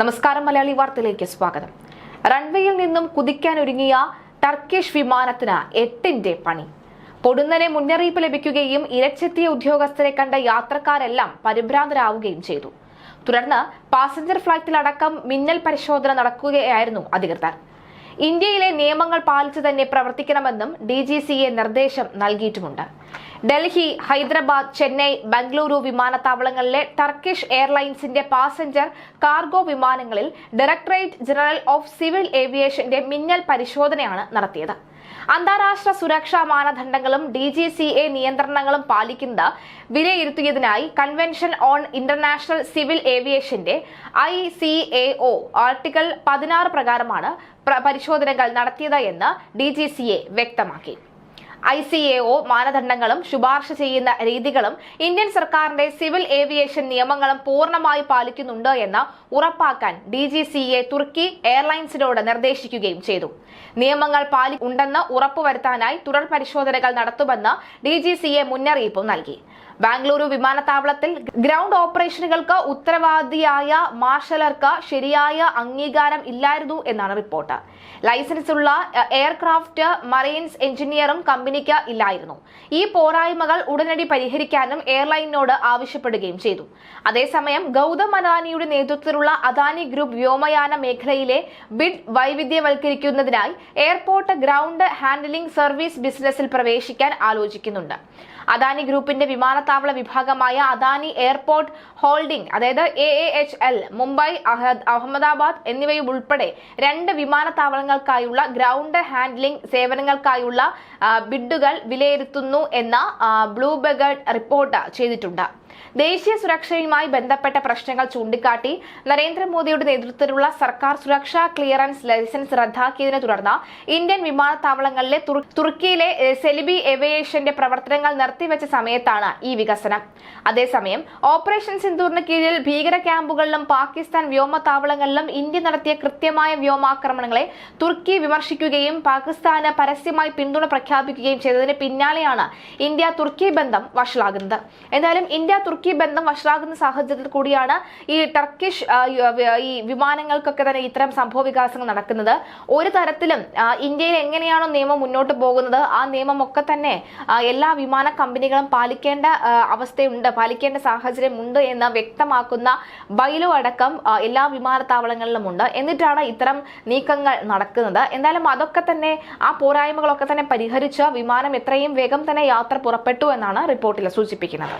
നമസ്കാരം മലയാളി വാർത്തയിലേക്ക് സ്വാഗതം. റൺവേയിൽ നിന്നും കുതിക്കാനൊരുങ്ങിയ ടർക്കിഷ് വിമാനത്തിന് എട്ടിന്റെ പണി. പൊടുന്നനെ മുന്നറിയിപ്പ് ലഭിക്കുകയും ഇരച്ചെത്തിയ ഉദ്യോഗസ്ഥരെ കണ്ട യാത്രക്കാരെല്ലാം പരിഭ്രാന്തരാവുകയും ചെയ്തു. തുടർന്ന് പാസഞ്ചർ ഫ്ലൈറ്റിലടക്കം മിന്നൽ പരിശോധന നടക്കുകയായിരുന്നു അധികൃതർ. ഇന്ത്യയിലെ നിയമങ്ങൾ പാലിച്ചു തന്നെ പ്രവർത്തിക്കണമെന്നും ഡി ജി സിയെ നിർദ്ദേശം നൽകിയിട്ടുമുണ്ട്. ഡൽഹി ഹൈദരാബാദ് ചെന്നൈ ബംഗളൂരു വിമാനത്താവളങ്ങളിലെ ടർക്കിഷ് എയർലൈൻസിന്റെ പാസഞ്ചർ കാർഗോ വിമാനങ്ങളിൽ ഡയറക്ടറേറ്റ് ജനറൽ ഓഫ് സിവിൽ ഏവിയേഷന്റെ മിന്നൽ പരിശോധനയാണ് നടത്തിയത്. അന്താരാഷ്ട്ര സുരക്ഷാ മാനദണ്ഡങ്ങളും ഡി ജി സി എ നിയന്ത്രണങ്ങളും പാലിക്കുന്നത് വിലയിരുത്തിയതിനായി convention on international civil ഏവിയേഷന്റെ I C A O article പതിനാറ് പ്രകാരമാണ് പരിശോധനകൾ നടത്തിയത് എന്ന് ഡി ജി സി എ വ്യക്തമാക്കി. ഐ സി എ ഒ മാനദണ്ഡങ്ങളും ശുപാർശ ചെയ്യുന്ന രീതികളും ഇന്ത്യൻ സർക്കാരിന്റെ സിവിൽ ഏവിയേഷൻ നിയമങ്ങളും പൂർണമായി പാലിക്കുന്നുണ്ട് എന്ന് ഉറപ്പാക്കാൻ ഡി ജി സി എ തുർക്കി എയർലൈൻസിനോട് നിർദ്ദേശിക്കുകയും ചെയ്തു. നിയമങ്ങൾ പാലി ഉണ്ടെന്ന് ഉറപ്പുവരുത്താനായി തുടർ പരിശോധനകൾ നടത്തുമെന്ന് ഡി ജി സി എ മുന്നറിയിപ്പും നൽകി. ബാംഗ്ലൂരു വിമാനത്താവളത്തിൽ ഗ്രൗണ്ട് ഓപ്പറേഷനുകൾക്ക് ഉത്തരവാദിയായ മാർഷലർക്ക് ശരിയായ അംഗീകാരം ഇല്ലായിരുന്നു എന്നാണ് റിപ്പോർട്ട്. ലൈസൻസ് ഉള്ള എയർക്രാഫ്റ്റ് മറൈൻസ് എഞ്ചിനീയറും കമ്പനിക്ക് ഇല്ലായിരുന്നു. ഈ പോരായ്മകൾ ഉടനടി പരിഹരിക്കാനും എയർലൈനിനോട് ആവശ്യപ്പെടുകയും ചെയ്തു. അതേസമയം ഗൗതം അദാനിയുടെ നേതൃത്വത്തിലുള്ള അദാനി ഗ്രൂപ്പ് വ്യോമയാന മേഖലയിലെ ബിഡ് വൈവിധ്യവൽക്കരിക്കുന്നതിനായി എയർപോർട്ട് ഗ്രൗണ്ട് ഹാൻഡലിംഗ് സർവീസ് ബിസിനസ്സിൽ പ്രവേശിക്കാൻ ആലോചിക്കുന്നുണ്ട്. അദാനി ഗ്രൂപ്പിന്റെ വിമാനത്താവള വിഭാഗമായ അദാനി എയർപോർട്ട് ഹോൾഡിംഗ് അതായത് A A H L Mumbai അഹ- അഹമ്മദാബാദ് എന്നിവയുൾപ്പെടെ രണ്ട് വിമാനത്താവളങ്ങൾക്കായുള്ള ഗ്രൗണ്ട് ഹാൻഡ്ലിംഗ് സേവനങ്ങൾക്കായുള്ള ബിഡുകൾ വിലയിരുത്തുന്നു എന്ന ബ്ലൂബെഗഡ് റിപ്പോർട്ട് ചെയ്തിട്ടുണ്ട്. ദേശീയ സുരക്ഷയുമായി ബന്ധപ്പെട്ട പ്രശ്നങ്ങൾ ചൂണ്ടിക്കാട്ടി നരേന്ദ്രമോദിയുടെ നേതൃത്വത്തിലുള്ള സർക്കാർ സുരക്ഷാ ക്ലിയറൻസ് ലൈസൻസ് റദ്ദാക്കിയതിനെ തുടർന്ന് ഇന്ത്യൻ വിമാനത്താവളങ്ങളിലെ തുർക്കിയിലെ സെലിബി ഏവിയേഷന്റെ പ്രവർത്തനങ്ങൾ നിർത്തിവെച്ച സമയത്താണ് ഈ വികസനം. അതേസമയം ഓപ്പറേഷൻ സിന്ദൂറിന് കീഴിൽ ഭീകര ക്യാമ്പുകളിലും പാകിസ്ഥാൻ വ്യോമത്താവളങ്ങളിലും ഇന്ത്യ നടത്തിയ കൃത്യമായ വ്യോമാക്രമണങ്ങളെ തുർക്കി വിമർശിക്കുകയും പാകിസ്ഥാന് പരസ്യമായി പിന്തുണ പ്രഖ്യാപിക്കുകയും ചെയ്തതിന് പിന്നാലെയാണ് ഇന്ത്യ തുർക്കി ബന്ധം വഷളാകുന്നത്. എന്തായാലും ഇന്ത്യ തുർക്കി ബന്ധം വഷളാകുന്ന സാഹചര്യത്തിൽ കൂടിയാണ് ഈ ടർക്കിഷ് ഈ, വിമാനങ്ങൾക്കൊക്കെ തന്നെ ഇത്തരം സംഭവ വികാസങ്ങൾ നടക്കുന്നത്. ഒരു തരത്തിലും ഇന്ത്യയിൽ എങ്ങനെയാണോ നിയമം മുന്നോട്ട് പോകുന്നത് ആ നിയമം ഒക്കെ തന്നെ എല്ലാ വിമാന കമ്പനികളും പാലിക്കേണ്ട അവസ്ഥയുണ്ട് പാലിക്കേണ്ട സാഹചര്യമുണ്ട് എന്ന് വ്യക്തമാക്കുന്ന ബൈലോ അടക്കം എല്ലാ വിമാനത്താവളങ്ങളിലും ഉണ്ട്. എന്നിട്ടാണ് ഇത്തരം നീക്കങ്ങൾ നടക്കുന്നത്. എന്തായാലും അതൊക്കെ തന്നെ ആ പോരായ്മകളൊക്കെ തന്നെ പരിഹരിച്ച് വിമാനം എത്രയും വേഗം തന്നെ യാത്ര പുറപ്പെട്ടു എന്നാണ് റിപ്പോർട്ടിൽ സൂചിപ്പിക്കുന്നത്.